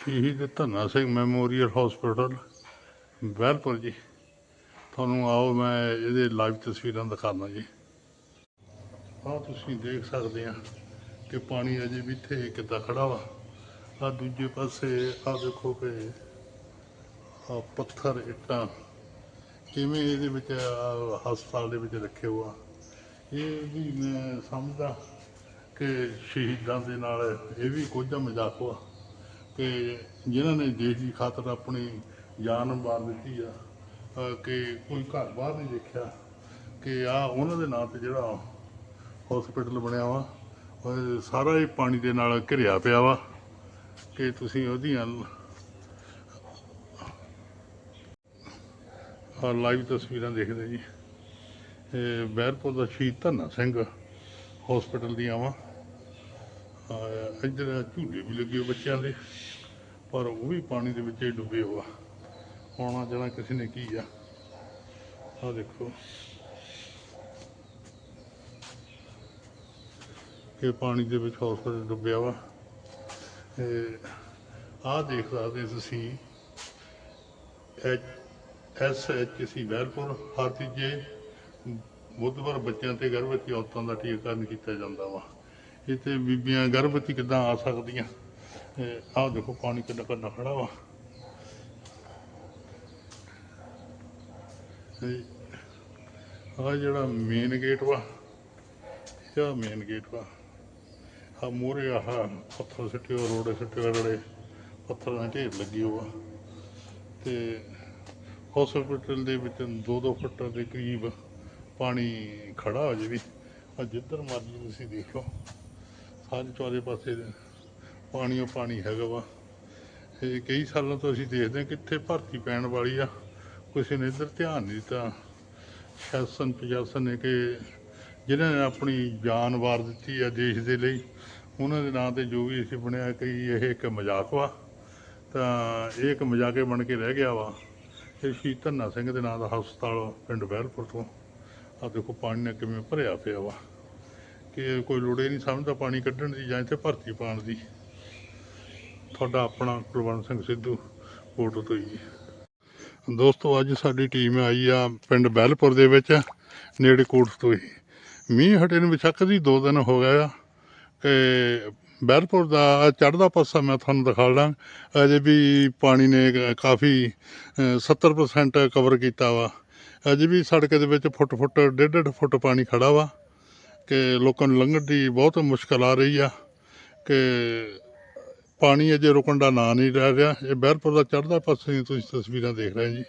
ਸ਼ਹੀਦ Dhanna Singh memorial hospital, Bahilpur ji. ਤੁਹਾਨੂੰ ਆਓ ਮੈਂ ਇਹਦੇ ਲਾਈਵ ਤਸਵੀਰਾਂ ਦਿਖਾਉਣਾ ਜੀ। ਆਹ ਤੁਸੀਂ ਦੇਖ ਸਕਦੇ ਆ ਕਿ ਪਾਣੀ ਅਜੇ ਵੀ ਇੱਥੇ ਕਿੱਦਾਂ ਖੜਾ ਵਾ। ਆ ਦੂਜੇ ਪਾਸੇ ਆ ਦੇਖੋ ਕਿ ਆ ਪੱਥਰ, ਇੱਟਾਂ ਕਿਵੇਂ ਇਹਦੇ ਵਿੱਚ ਹਸਪਤਾਲ ਦੇ ਵਿੱਚ ਰੱਖੇ ਹੋਆ ਇਹ ਵੀ ਮੈਂ ਸਮਝਦਾ ਕਿ ਸ਼ਹੀਦਾਂ ਦੇ ਨਾਲ ਇਹ ਵੀ ਕੁਝ ਮਜ਼ਾਕ ਹੋਆ ਕਿ ਜਿਨ੍ਹਾਂ ਨੇ ਦੇਸ਼ ਦੀ ਖਾਤਰ ਆਪਣੀ ਜਾਨ ਵਾਰ ਦਿੱਤੀ ਆ ਅਹ ਕਿ ਕੋਈ ਘਰ ਬਾਹਰ ਨਹੀਂ ਦੇਖਿਆ, ਕਿ ਆ ਉਹਨਾਂ ਦੇ ਨਾਂ ਤੇ ਜਿਹੜਾ ਹਸਪੀਟਲ ਬਣਿਆ ਵਾ, ਉਹ ਸਾਰਾ ਹੀ ਪਾਣੀ ਦੇ ਨਾਲ ਘਿਰਿਆ ਪਿਆ ਵਾ, ਕਿ ਤੁਸੀਂ ਉਹਦੀਆਂ ਆ ਲਾਈਵ ਤਸਵੀਰਾਂ ਦੇਖਦੇ ਜੀ। ਇਹ ਬਹਿਰਪੁਰ ਦਾ ਸ਼ਹੀਦ ਧੰਨਾ ਸਿੰਘ ਹਸਪੀਟਲ ਦੀਆਂ ਵਾ। ਇੱਧਰ ਝੂਲੇ ਵੀ ਲੱਗੇ ਹੋਏ ਬੱਚਿਆਂ ਦੇ, ਪਰ ਉਹ ਵੀ ਪਾਣੀ ਦੇ ਵਿੱਚ ਹੀ ਡੁੱਬੇ ਹੋਆ ਆਉਣਾ ਜਾਣਾ ਕਿਸੇ ਨੇ ਕੀ ਆ। ਆ ਦੇਖੋ। ਇਹ ਪਾਣੀ ਦੇ ਵਿੱਚ ਹਸਪੀਟਲ ਡੁੱਬਿਆ ਵਾ। ਆਹ ਦੇਖ ਸਕਦੇ ਤੁਸੀਂ ਐਸ ਐਚ ਸੀ ਵੈਲਪੁਰ ਹਰ ਤੀਜੇ ਬੁੱਧਵਾਰ ਬੱਚਿਆਂ ਤੇ ਗਰਭਵਤੀ ਔਰਤਾਂ ਦਾ ਟੀਕਾਕਰਨ ਕੀਤਾ ਜਾਂਦਾ ਵਾ। ਇੱਥੇ ਬੀਬੀਆਂ ਗਰਭਵਤੀ ਕਿੱਦਾਂ ਆ ਸਕਦੀਆਂ? ਆਹ ਦੇਖੋ, ਪਾਣੀ ਕਿੰਨਾ ਕਿੰਨਾ ਖੜਾ ਵਾ। ਆ ਜਿਹੜਾ ਮੇਨ ਗੇਟ ਵਾ ਇਹ ਮੇਨ ਗੇਟ ਵਾ? ਆ ਮੂਹਰੇ ਆਹ ਪੱਥਰ ਸਿੱਟੇ ਹੋਏ, ਰੋੜੇ ਸਿੱਟੇ ਹੋਏ, ਜਿਹੜੇ ਪੱਥਰਾਂ ਢੇਰ ਲੱਗੇ ਹੋਆ ਤੇ ਹਸਪੀਟਲ ਦੇ ਵਿੱਚ 2-2 ਫੁੱਟ ਦੇ ਕਰੀਬ ਪਾਣੀ ਖੜਾ ਹੋ ਜੇ ਵੀ। ਆ ਜਿੱਧਰ ਮਰਜ਼ੀ ਤੁਸੀਂ ਦੇਖੋ। ਹਰ ਚਾਰੇ ਪਾਸੇ ਪਾਣੀ ਓ ਪਾਣੀ ਹੈਗਾ ਵਾ। ਇਹ ਕਈ ਸਾਲਾਂ ਤੋਂ ਅਸੀਂ ਦੇਖਦੇ ਹਾਂ ਕਿੱਥੇ ਭਰਤੀ ਪੈਣ ਵਾਲੀ ਆ। ਕਿਸੇ ਨੇ ਇੱਧਰ ਧਿਆਨ ਨਹੀਂ ਦਿੱਤਾ। ਸ਼ਾਸਨ ਪ੍ਰਸ਼ਾਸਨ ਨੇ ਕਿ ਜਿਨ੍ਹਾਂ ਨੇ ਆਪਣੀ ਜਾਨ ਵਾਰ ਦਿੱਤੀ ਆ ਦੇਸ਼ ਦੇ ਲਈ, ਉਹਨਾਂ ਦੇ ਨਾਂ ਤੇ ਜੋ ਵੀ ਅਸੀਂ ਬਣਿਆ ਕਈ ਇਹ ਇੱਕ ਮਜ਼ਾਕ ਵਾ। ਤਾਂ ਇਹ ਇੱਕ ਮਜ਼ਾਕੇ ਬਣ ਕੇ ਰਹਿ ਗਿਆ ਵਾ। ਇਹ ਸ਼ਹੀਦ ਧੰਨਾ ਸਿੰਘ ਦੇ ਨਾਂ ਦਾ ਹਸਪਤਾਲ ਪਿੰਡ ਬਹਿਲਪੁਰ ਤੋਂ। ਆ ਦੇਖੋ ਪਾਣੀ ਨਾਲ ਕਿਵੇਂ ਭਰਿਆ ਪਿਆ ਵਾ। ਕਿ ਕੋਈ ਲੋੜ ਹੀ ਨਹੀਂ ਸਮਝਦਾ ਪਾਣੀ ਕੱਢਣ ਦੀ ਜਾਂ ਇੱਥੇ ਭਰਤੀ ਪਾਉਣ ਦੀ। ਤੁਹਾਡਾ ਆਪਣਾ ਕੁਲਵੰਤ ਸਿੰਘ ਸਿੱਧੂ ਫੋਟੋ ਤੋਂ ਜੀ। ਦੋਸਤੋ ਅੱਜ ਸਾਡੀ ਟੀਮ ਆਈ ਆ ਪਿੰਡ ਬੈਲਪੁਰ ਦੇ ਵਿੱਚ ਨੇੜੇ ਕੋਟਸ ਤੋਂ ਹੀ। ਮੀਂਹ ਹਟੇ ਨੂੰ ਵਿਸ਼ੱਕ ਦੀ 2 ਦਿਨ ਹੋ ਗਏ ਆ। ਕਿ ਬਹਿਲਪੁਰ ਦਾ ਚੜ੍ਹਦਾ ਪਾਸਾ ਮੈਂ ਤੁਹਾਨੂੰ ਦਿਖਾ ਦਿਖਾਉਣਾ ਅਜੇ ਵੀ ਪਾਣੀ ਨੇ ਕਾਫੀ ਅ, 70% ਕਵਰ ਕੀਤਾ ਵਾ। ਅਜੇ ਵੀ ਸੜਕ ਦੇ ਵਿੱਚ ਫੁੱਟ ਫੁੱਟ ਡੇਢ ਡੇਢ ਫੁੱਟ ਪਾਣੀ ਖੜਾ ਵਾ। ਕਿ ਲੋਕਾਂ ਨੂੰ ਲੰਘਣ ਦੀ ਬਹੁਤ ਮੁਸ਼ਕਲ ਆ ਰਹੀ ਆ ਕਿ ਪਾਣੀ ਅਜੇ ਰੁਕਣ ਦਾ ਨਾਂ ਨਹੀਂ ਲੈ ਰਿਹਾ। ਇਹ ਬਹਿਰਪੁਰ ਦਾ ਚੜ੍ਹਦਾ ਪਾਸੇ ਦੀਆਂ ਤੁਸੀਂ ਤਸਵੀਰਾਂ ਦੇਖ ਰਹੇ ਜੀ।